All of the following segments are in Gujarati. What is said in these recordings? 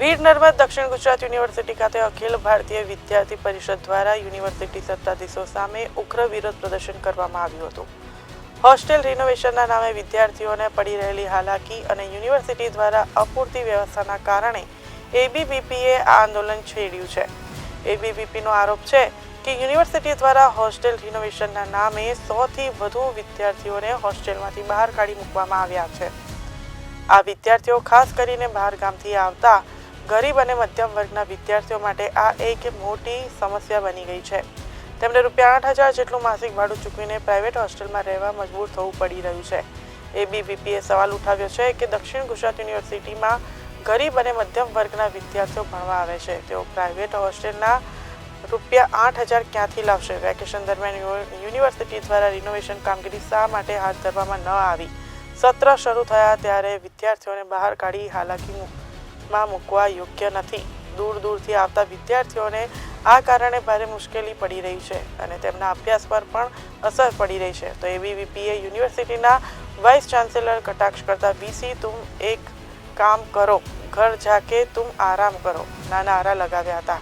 વીર નર્મદ દક્ષિણ ગુજરાત યુનિવર્સિટી ખાતે અખિલ ભારતીય વિદ્યાર્થી પરિષદ દ્વારા યુનિવર્સિટી સત્તાધીશો સામે ઉગ્ર વિરોધ પ્રદર્શન કરવામાં આવ્યું હતું. હોસ્ટેલ રિનોવેશનના નામે વિદ્યાર્થીઓને પડી રહેલી હાલાકી અને યુનિવર્સિટી દ્વારા અપૂરતી વ્યવસ્થાના કારણે એબીવીપીએ આ આંદોલન છેડ્યું છે. એબીવીપીનો આરોપ છે કે યુનિવર્સિટી દ્વારા હોસ્ટેલ રિનોવેશનના નામે સોથી વધુ વિદ્યાર્થીઓને હોસ્ટેલમાંથી બહાર કાઢી મૂકવામાં આવ્યા છે. આ વિદ્યાર્થીઓ ખાસ કરીને બહાર ગામથી આવતા ગરીબ અને મધ્યમ વર્ગના વિદ્યાર્થીઓ માટે આ એક મોટી સમસ્યા બની ગઈ છે. તેમને રૂપિયા આઠ હજાર જેટલું માસિક ભાડું ચૂકવીને પ્રાઇવેટ હોસ્ટેલમાં રહેવા મજબૂર થવું પડી રહ્યું છે. એબીવીપીએ સવાલ ઉઠાવ્યો છે કે દક્ષિણ ગુજરાત યુનિવર્સિટીમાં ગરીબ અને મધ્યમ વર્ગના વિદ્યાર્થીઓ ભણવા આવે છે. તેઓ પ્રાઇવેટ હોસ્ટેલના રૂપિયા આઠ હજાર ક્યાંથી લાવશે? વેકેશન દરમિયાન યુનિવર્સિટી દ્વારા રિનોવેશન કામગીરી શા માટે હાથ ધરવામાં ન આવી? સત્ર શરૂ થયા ત્યારે વિદ્યાર્થીઓને બહાર કાઢી હાલાકીમાં મૂકવા યોગ્ય નથી. દૂર દૂરથી આવતા વિદ્યાર્થીઓને આ કારણે ભારે મુશ્કેલી પડી રહી છે અને તેમના અભ્યાસ પર પણ અસર પડી રહી છે. તો એબીવીપીએ યુનિવર્સિટીના વાઇસ ચાન્સેલર કટાક્ષ કરતા વીસી તુમ એક કામ કરો. ઘર જાકે તુમ આરામ કરો. ના નારા લગાવ્યા હતા.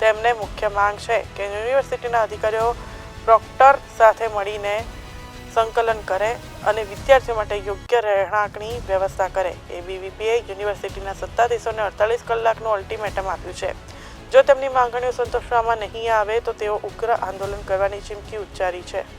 તેમને મુખ્ય માંગ છે કે યુનિવર્સિટીના અધિકારીઓ પ્રોક્ટર સાથે મળીને સંકલન કરે અને વિદ્યાર્થીઓ માટે યોગ્ય રહેણાંકની વ્યવસ્થા કરે. એબીવીપીએ યુનિવર્સિટીના સત્તાધીશોને અડતાલીસ કલાકનું અલ્ટિમેટમ આપ્યું છે. જો તેમની માંગણીઓ સંતોષવામાં નહીં આવે તો તેઓ ઉગ્ર આંદોલન કરવાની ચીમકી ઉચ્ચારી છે.